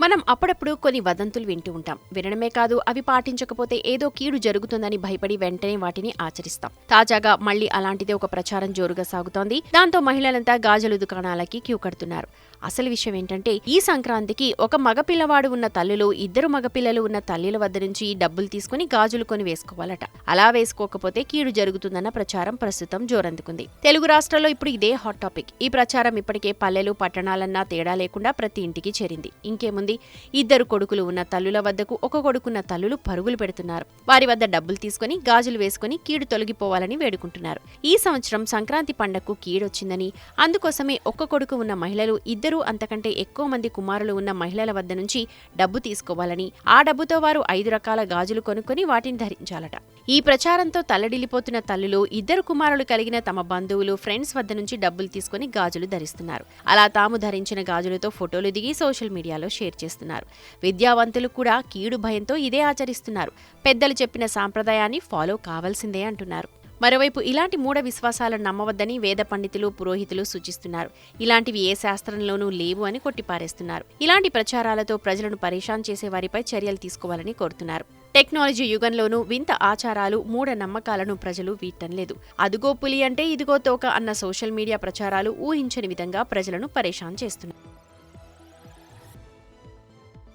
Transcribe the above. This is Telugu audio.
మనం అప్పుడప్పుడు కొన్ని వదంతులు వింటూ ఉంటాం. వినడమే కాదు అవి పాటించకపోతే ఏదో కీడు జరుగుతుందని భయపడి వెంటనే వాటిని ఆచరిస్తాం. తాజాగా మళ్ళీ అలాంటిదే ఒక ప్రచారం జోరుగా సాగుతోంది. దాంతో మహిళలంతా గాజుల దుకాణాలకి క్యూ కడుతున్నారు. అసలు విషయం ఏంటంటే ఈ సంక్రాంతికి ఒక మగపిల్లవాడు ఉన్న తల్లులు ఇద్దరు మగపిల్లలు ఉన్న తల్లుల వద్ద నుంచి డబ్బులు తీసుకుని గాజులు కొని వేసుకోవాలట. అలా వేసుకోకపోతే కీడు జరుగుతుందన్న ప్రచారం ప్రస్తుతం జోరందుకుంది. తెలుగు రాష్ట్రాల్లో ఇప్పుడు ఇదే హాట్ టాపిక్ ఈ ప్రచారం ఇప్పటికే పల్లెలు పట్టణాలన్నా తేడా లేకుండా ప్రతి ఇంటికి చేరింది. ఇంకేముంది? ఇద్దరు కొడుకులు ఉన్న తల్లుల వద్దకు ఒక కొడుకున్న తల్లులు పరుగులు పెడుతున్నారు. వారి వద్ద డబ్బులు తీసుకుని గాజులు వేసుకుని కీడు తొలగిపోవాలని వేడుకుంటున్నారు. ఈ సంవత్సరం సంక్రాంతి పండగకు కీడొచ్చిందని అందుకోసమే ఒక్క కొడుకు ఉన్న మహిళలు ఇద్దరు అంతకంటే ఎక్కువ మంది కుమారులు ఉన్న మహిళల వద్ద నుంచి డబ్బు తీసుకోవాలని ఆ డబ్బుతో వారు ఐదు రకాల గాజులు కొనుక్కొని వాటిని ధరించాలట. ఈ ప్రచారంతో తల్లడిల్లిపోతున్న తల్లులు ఇద్దరు కుమారులు కలిగిన తమ బంధువులు ఫ్రెండ్స్ వద్ద నుంచి డబ్బులు తీసుకుని గాజులు ధరిస్తున్నారు. అలా తాము ధరించిన గాజులతో ఫోటోలు దిగి సోషల్ మీడియాలో షేర్ చేస్తున్నారు. విద్యావంతులు కూడా కీడు భయంతో ఇదే ఆచరిస్తున్నారు. పెద్దలు చెప్పిన సాంప్రదాయాన్ని ఫాలో కావాల్సిందే అంటున్నారు. మరోవైపు ఇలాంటి మూఢ విశ్వాసాలను నమ్మవద్దని వేద పండితులు పురోహితులు సూచిస్తున్నారు. ఇలాంటివి ఏ శాస్త్రంలోనూ లేవు అని కొట్టిపారేస్తున్నారు. ఇలాంటి ప్రచారాలతో ప్రజలను పరేషాన్ చేసే వారిపై చర్యలు తీసుకోవాలని కోరుతున్నారు. టెక్నాలజీ యుగంలోనూ వింత ఆచారాలు మూఢ నమ్మకాలను ప్రజలు వీటం లేదు. అదుగో పులి అంటే ఇదిగో తోక అన్న సోషల్ మీడియా ప్రచారాలు ఊహించని విధంగా ప్రజలను పరేషాన్ చేస్తున్నాయి.